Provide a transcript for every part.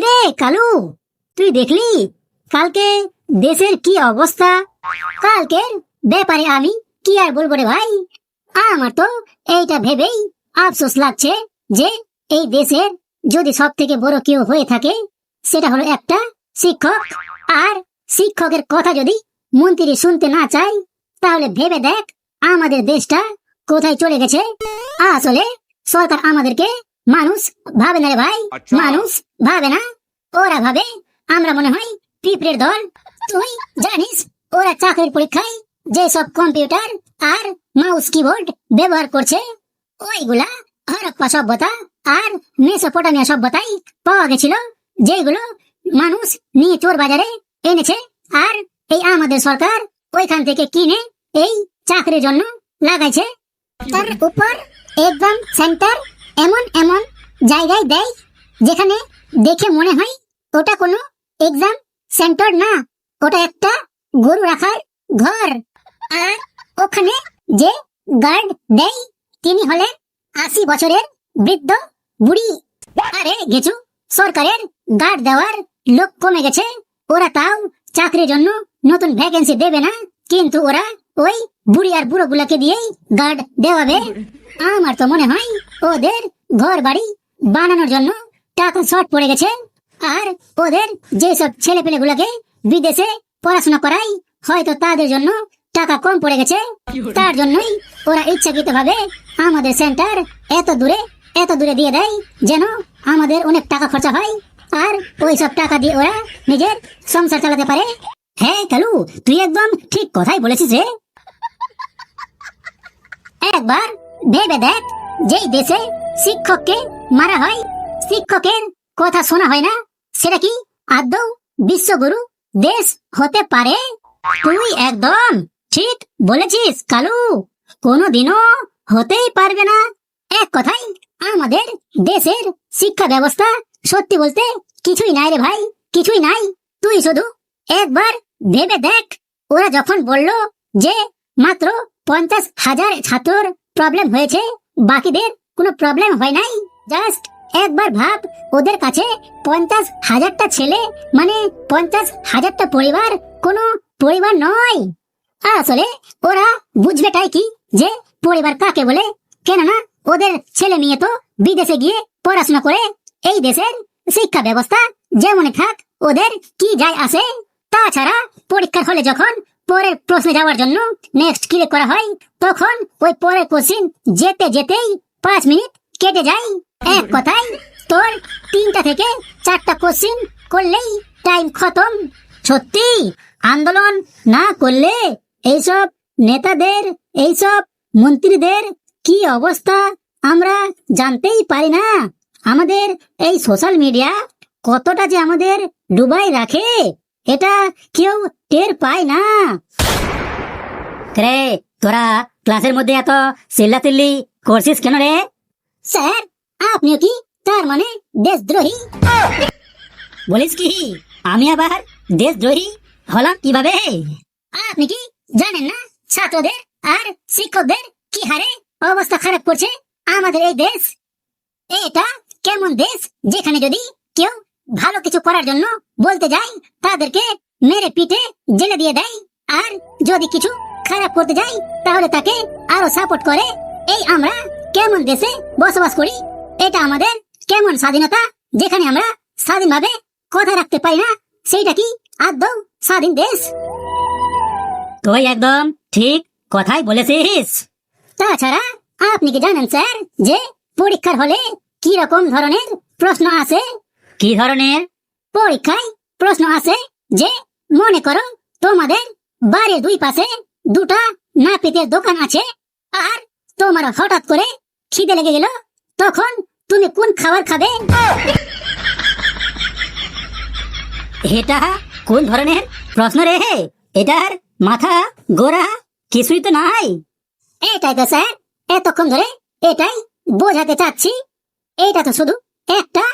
কিরে কালু, তুই দেখলি? কালকে দেশের কি অবস্থা? কালকের ব্যাপারে আমি কি আর বলব রে ভাই? আমার তো এইটা ভেবেই আফসোস লাগছে যে এই দেশের যদি সব থেকে বড় কেউ হয়ে থাকে, সেটা হলো একটা শিক্ষক। আর শিক্ষকের কথা যদি মন্ত্রী শুনতে না চায়, তাহলে ভেবে দেখ আমাদের দেশটা কোথায় চলে গেছে। আসলে সরকার আমাদেরকে মানুষ ভাবে না রে ভাই। আচ্ছা। মানুষ ভাবে না। ওরা ভাবে আমরা মনে হয় পিঁপড়ের দল। তুই জানিস ওরা চাকরির পরীক্ষায় যেসব কম্পিউটার আর মাউস কিবোর্ড ব্যবহার করছে ওইগুলা হরপ্পা সভ্যতা আর মেসোপটামিয়া সভ্যতায় পাওয়া গেছিল যেগুলো মানুষ নিয়ে চোর বাজারে এনেছে আর এই আমাদের সরকার ওইখান থেকে কিনে এই চাকরির জন্য লাগাইছে। তার উপর একদম সেন্টার এমন এমন জায়গায় দেয় যেখানে দেখে মনে হয় ওটা কোনো এক্সাম সেন্টার না, ওটা একটা গরু রাখার ঘর। আর ওখানে যে গার্ড দেয়, তিনি হলেন আশি বছরের বৃদ্ধ বুড়ি। আরে, গেছু, সরকারের গার্ড দেওয়ার লোক কমে গেছে। ওরা তাও চাকরির জন্য নতুন ভ্যাকেন্সি দেবে না, কিন্তু ওরা ওই বুড়ি আর বুড়ো গুলাকে দিয়েই গার্ড দেওয়াবে আমার তো মনে হয় ওদের ঘর বাড়ি বানানোর জন্য টাকা শর্ট পড়ে গেছে। আর ওদের যেসব ছেলে পেলে গুলাকে বিদেশে পড়াশোনা করাই হয়তো তাদের জন্য টাকা কম পড়ে গেছে, তার জন্যই ওরা ইচ্ছাকৃত ভাবে আমাদের সেন্টার এত দূরে এত দূরে দিয়ে দেয় যেন আমাদের অনেক টাকা খরচা হয়। আর ওই সব টাকা দিয়ে ওরা নিজের সংসার চালাতে পারে। হ্যাঁ কালু, তুই একদম ঠিক কথাই বলেছিস রে। একবার ভেবে দেখ, যেই দেশে শিক্ষককে মারা হয়, শিক্ষকের কথা শোনা হয় না, সেটা কি আদৌ বিশ্বগুরু দেশ হতে পারে? তুই একদম ঠিক বলেছিস, কালু। কোনোদিনও হতেই পারবে না। এক কথাই আমাদের দেশের শিক্ষা ব্যবস্থা সত্যি বলতে কিছুই নাই রে ভাই, কিছুই নাই। তুই শুধু একবার ভেবে দেখ। ওরা যখন বলল যে মাত্র পঞ্চাশ হাজার ছাত্রর প্রবলেম হয়েছে। বাকিদের কোনো প্রবলেম হয় নাই। জাস্ট একবার ভাব, ওদের কাছে পঞ্চাশ হাজারটা ছেলে মানে পঞ্চাশ হাজারটা পরিবার, কোনো পরিবার নয়। আসলে ওরা বুঝবেটাই কি? যে পরিবার কাকে বলে? কেননা ওদের ছেলে মেয়ে তো বিদেশে গিয়ে পড়াশোনা করে। এই দেশের শিক্ষা ব্যবস্থা যেমন থাক, ওদের কি যায় আসে? তাছাড়া পরীক্ষার হলে যখন পরের প্রশ্নে যাওয়ার জন্য নেক্সট ক্লিক করা হয়? তখন ওই পরের কোশ্চিন যেতে যেতেই পাঁচ মিনিট কেটে যায়। এক কথায়, তোর তিনটা থেকে চারটা কোশ্চিন করলেই টাইম খতম। সত্যি? আন্দোলন না করলে এইসব নেতাদের, এইসব মন্ত্রীদের কি অবস্থা আমরা জানতেই পারি না। আমাদের এই সোশ্যাল মিডিয়া কতটা যে আমাদের ডুবাই রাখে। এটা কেউ টের পায় না। রে, তোরা ক্লাসের মধ্যে এত চিল্লাচিল্লি করছিস কেন রে? স্যার, আপনিও কি তার মানে দেশদ্রোহী? বলিস কি, আমি আবার দেশদ্রোহী হলাম কীভাবে? আপনি কি জানেন না ছাত্রদের আর শিক্ষকদের কি হারে অবস্থা খারাপ করছে আমাদের এই দেশ? এটা কেমন দেশ যেখানে যদি কেউ ভালো কিছু করার জন্য বলতে যাই তাদেরকে মেরে পিটে জেলে দিয়ে দেয়। আর যদি কিছু খারাপ করতে যাই তাহলে তাকে আরও সাপোর্ট করে। এই আমরা কেমন দেশে বসবাস করি এটা আমাদের কেমন স্বাধীনতা যেখানে আমরা স্বাধীনভাবে কথা রাখতে পারি না সেইটা কি আদৌ স্বাধীন দেশ? তুই একদম ঠিক কথাই বলেছিস। তাছাড়া আপনি কি জানেন স্যার যে পরীক্ষার হলে কি রকম ধরনের প্রশ্ন আসে? কি ধরনের? পরীক্ষায় প্রশ্ন আসে যে, মনে করো তোমাদের বাড়ির দুই পাশে দুটা নাপিতের দোকান আছে আর তোমার হঠাৎ করে খিদে লেগে গেল, তখন তুমি কোন খাবার খাবে? এটা কোন ধরনের প্রশ্ন রে? এটার মাথা গোড়া কিছুই তো নাই। এটাই তো স্যার, এতক্ষণ ধরে এটাই বোঝাতে চাচ্ছি। এটা তো শুধু একটা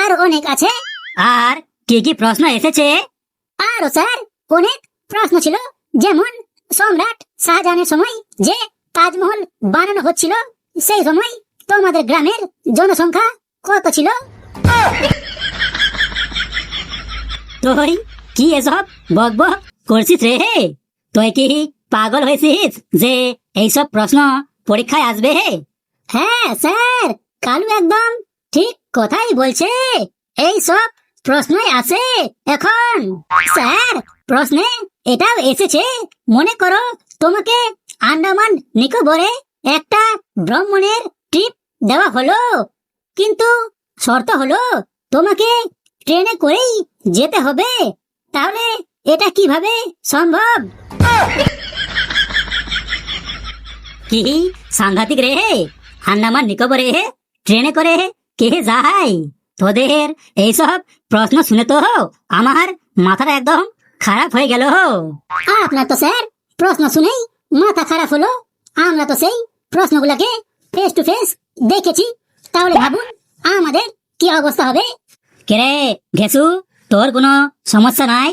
আর অনেক আছে। আর কি কি প্রশ্ন এসেছে? আরও স্যার অনেক প্রশ্ন ছিল। যেমন সম্রাট শাহজাহানের সময় যে তাজমহল বানানো হচ্ছিল সেই সময় তোমাদের গ্রামের জনসংখ্যা কত ছিল? তুই কি এসব বক বক করছিস রে? তুই কি পাগল হয়েছিস যে এইসব প্রশ্ন পরীক্ষায় আসবে? হ্যাঁ স্যার কালু একদম ঠিক কথাই বলছে? এই সব প্রশ্নই আছে এখন। স্যার, প্রশ্নে এটাও এসেছে। মনে করো তোমাকে আন্দামান নিকোবরে একটা ভ্রমণের ট্রিপ দেওয়া হলো। কিন্তু শর্ত হলো তোমাকে ট্রেনে করেই যেতে হবে। তাহলে এটা কীভাবে সম্ভব? কি, সাংঘাতিক রে? হে আন্দামান নিকোবরে হে ট্রেনে করে কে যায়? তোদের এইসব প্রশ্ন শুনে তো আমার মাথাটা একদম খারাপ হয়ে গেল। আপনার তো স্যার প্রশ্ন শুনেই মাথা খারাপ হলো। আমরা তো সেই প্রশ্নগুলোকে ফেস টু ফেস দেখেছি। তাহলে ভাবুন আমাদের কি অবস্থা হবে? কেরে ঘেসু তোর কোনো সমস্যা নাই?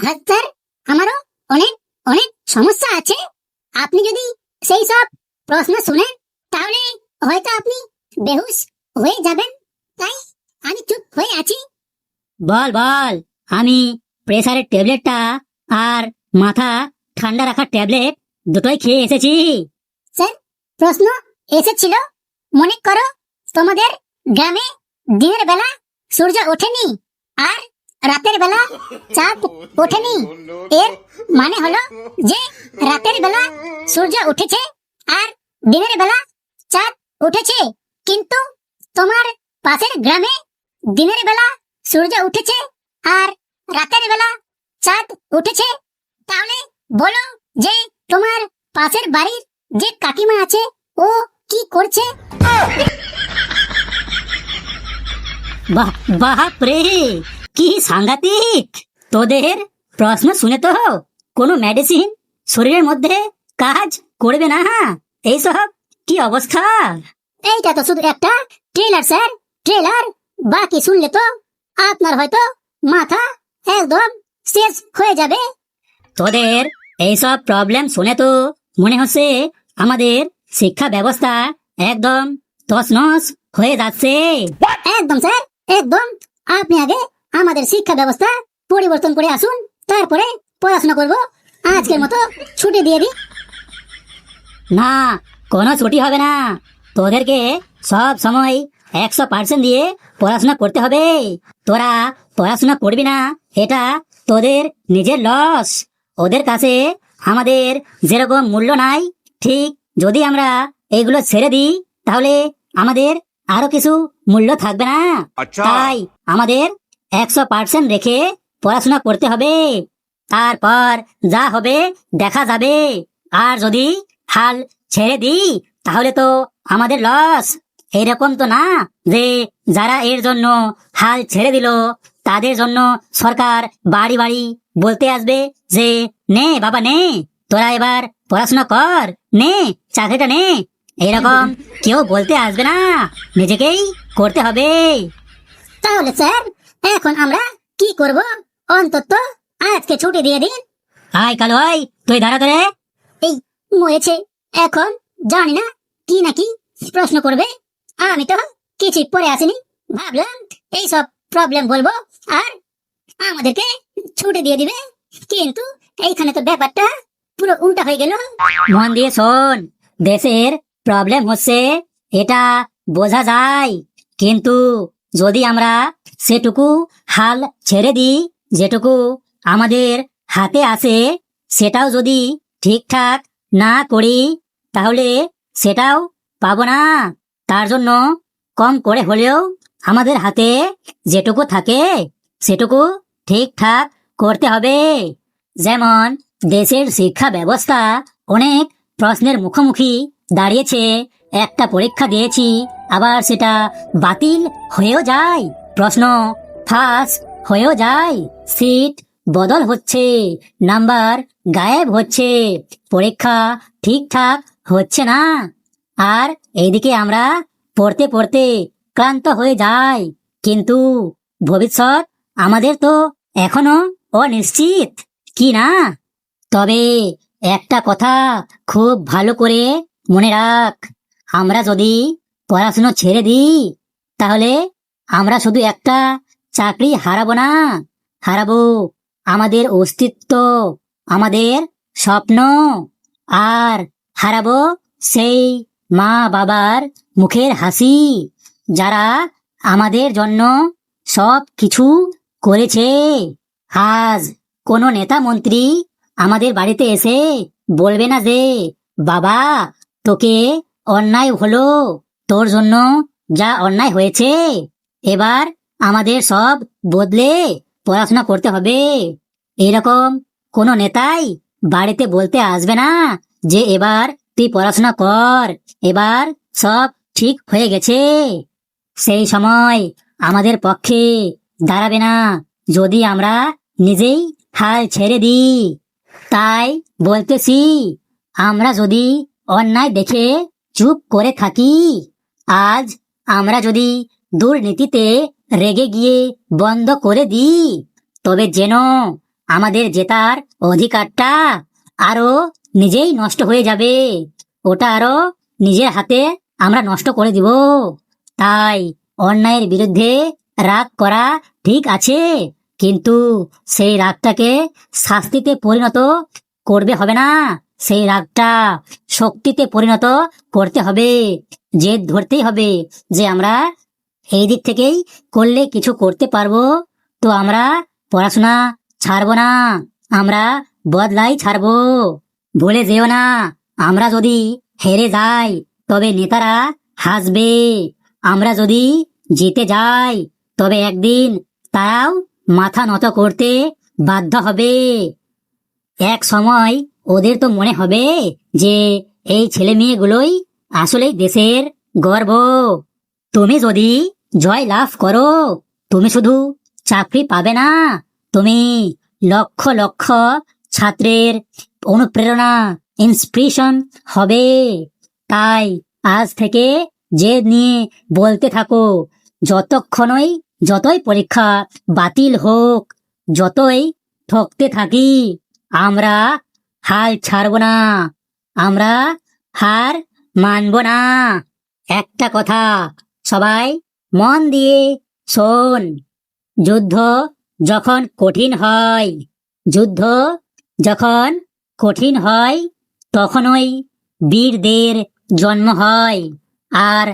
হ্যাঁ স্যার আমারও অনেক অনেক সমস্যা আছে। আপনি যদি সেই সব প্রশ্ন শুনেন তাহলে হয়তো আপনি বেহুশ হয়ে যাবেন? তাই আমি চুপ হয়ে আছি। বল বল। আমি প্রেসারের ট্যাবলেটটা আর মাথা ঠান্ডা রাখার ট্যাবলেট দুটোই খেয়ে এসেছি। স্যার প্রশ্ন এসেছিল। মনে করো তোমাদের গ্রামে দিনের বেলা সূর্য ওঠেনি আর রাতের বেলা চাঁদ ওঠেনি। এর মানে হলো যে রাতের বেলা সূর্য উঠেছে আর দিনের বেলা চাঁদ উঠেছে। কিন্তু তোমার পাশের গ্রামে দিনের বেলা সূর্য উঠেছে আর রাতের বেলা চাঁদ উঠেছে। তাহলে বলো যে তোমার পাশের বাড়ির যে কাকিমা আছে, ও কি করছে? বাপ কি সাংঘাতিক! তোদের প্রশ্ন শুনে তো কোনো মেডিসিন শরীরের মধ্যে কাজ করবে না এইসব কি অবস্থা? এইটা তো শুধু একটা। Trailer sir? ট্রেলার বাকি শুনলে তো আপনার হয়তো মাথা একদম শেষ হয়ে যাবে। তোদের এইসব প্রবলেম শুনে তো মনে হচ্ছে আমাদের শিক্ষা ব্যবস্থা একদম তছনছ হয়ে যাচ্ছে। একদম স্যার একদম। আপনি আগে আমাদের শিক্ষা ব্যবস্থা পরিবর্তন করে আসুন তারপরে পড়াশোনা করব। আজকের মতো ছুটি দিয়ে দিই। না কোনো ছুটি হবে না। তোদেরকে সব সময় একশো পার্সেন্ট দিয়ে পড়াশোনা করতে হবে। তোরা পড়াশোনা করবি না এটা তোদের নিজের লস ওদের কাছে আমাদের যেরকম মূল্য নাই ঠিক যদি আমরা এইগুলো ছেড়ে দিই তাহলে আমাদের আরও কিছু মূল্য থাকবে না। আচ্ছা। তাই আমাদের একশো পার্সেন্ট রেখে পড়াশোনা করতে হবে। তারপর যা হবে দেখা যাবে। আর যদি হাল ছেড়ে দিই, তাহলে তো আমাদের লস এরকম তো না যে যারা এর জন্য হাল ছেড়ে দিল, তাদের জন্য সরকার বাড়ি বাড়ি বলতে আসবে যে, নে বাবা, নে, তোরা এবার পড়াশোনা কর, নে, চাকরিটা নে। এরকম কেউ বলতে আসবে না, নিজেকেই করতে হবে। তাহলে স্যার, এখন আমরা কি করব? অন্তত আজকে ছুটি দিয়ে দিন। আয় কালো, আয়, তুই দাঁড়া করে। এই, মরেছে। এখন জানি না কি নাকি প্রশ্ন করবে। আমি তো কিছু পরে আসিনি। ভাবলাম এই সব প্রবলেম বলব আর আমাদেরকে ছুটি দিয়ে দিবে। কিন্তু এইখানে তো ব্যাপারটা পুরো উল্টা হয়ে গেল। মন দিয়ে শোন, দেশের প্রবলেম হচ্ছে এটা বোঝা যায়। কিন্তু যদি আমরা সেটুকু হাল ছেড়ে দিই, যেটুকু আমাদের হাতে আছে, সেটাও যদি ঠিকঠাক না করি তাহলে সেটাও পাবো না। তার জন্য কম করে হলেও আমাদের হাতে যেটুকু থাকে, সেটুকু ঠিকঠাক করতে হবে। যেমন দেশের শিক্ষা ব্যবস্থা অনেক প্রশ্নের মুখোমুখি দাঁড়িয়েছে। একটা পরীক্ষা দিয়েছি, আবার সেটা বাতিল হয়েও যায়। প্রশ্ন ফাঁস হয়েও যায়। সিট বদল হচ্ছে, নাম্বার গায়েব হচ্ছে। পরীক্ষা ঠিকঠাক হচ্ছে না। আর এইদিকে আমরা পড়তে পড়তে ক্লান্ত হয়ে যাই। কিন্তু ভবিষ্যৎ আমাদের তো এখনও অনিশ্চিত, কি না? তবে একটা কথা খুব ভালো করে মনে রাখ। আমরা যদি পড়াশুনো ছেড়ে দিই, তাহলে আমরা শুধু একটা চাকরি হারাবো না। হারাবো আমাদের অস্তিত্ব, আমাদের স্বপ্ন। আর হারাবো সেই মা বাবার মুখের হাসি, যারা আমাদের জন্য সব কিছু করেছে। আজ কোনো নেতা মন্ত্রী আমাদের বাড়িতে এসে বলবে না যে, বাবা, তোকে অন্যায় হলো, তোর জন্য যা অন্যায় হয়েছে, এবার আমাদের সব বদলে পড়াশোনা করতে হবে। এরকম কোনো নেতাই বাড়িতে বলতে আসবে না। যে এবার তুই পড়াশোনা কর, এবার সব ঠিক হয়ে গেছে। সেই সময় আমাদের পক্ষে দাঁড়াবে না, যদি আমরা নিজেই হাল ছেড়ে দিই। তাই বলতেছি, আমরা যদি অন্যায় দেখে চুপ করে থাকি, আজ আমরা যদি দুর্নীতিতে রেগে গিয়ে বন্ধ করে দিই, তবে যেন আমাদের জেতার অধিকারটা আরও নিজেই নষ্ট হয়ে যাবে। ওটা আরও নিজের হাতে আমরা নষ্ট করে দিব। তাই অন্যায়ের বিরুদ্ধে রাগ করা ঠিক আছে, কিন্তু সেই রাগটাকে শাস্তিতে পরিণত করবে হবে না। সেই রাগটা শক্তিতে পরিণত করতে হবে, জেদ ধরতেই হবে যে আমরা এই দিক থেকেই করলে কিছু করতে পারব। তো আমরা পড়াশোনা ছাড়বো না, আমরা বদলাই ছাড়বো। ভুলে যেও না, আমরা যদি হেরে যাই, তবে নেতারা হাসবে। আমরা যদি জিতে যাই, তবে একদিন তারাও মাথা নত করতে বাধ্য হবে। এক সময় ওদের তো মনে হবে যে এই ছেলে মেয়েগুলোই আসলেই দেশের গর্ব। তুমি যদি জয় লাভ করো, তুমি শুধু চাকরি পাবে না, তুমি লক্ষ লক্ষ ছাত্রের অনুপ্রেরণা ইন্সপিরেশন হবে। তাই আজ থেকে যে নিয়ে বলতে থাকো, যতক্ষণই যতই পরীক্ষা বাতিল হোক, যতই ঠকতে থাকি, আমরা হাল ছাড়ব না, আমরা হার মানব না। একটা কথা সবাই মন দিয়ে শোন, যুদ্ধ যখন কঠিন হয়, যুদ্ধ যখন কঠিন হয়, তখনই বীরদের জন্ম হয়। আর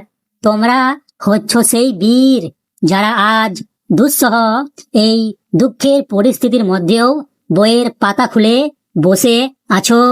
তোমরা হচ্ছ সেই বীর যারা আজ দুঃসহ এই দুঃখের পরিস্থিতির মধ্যেও বইয়ের পাতা খুলে বসে আছো।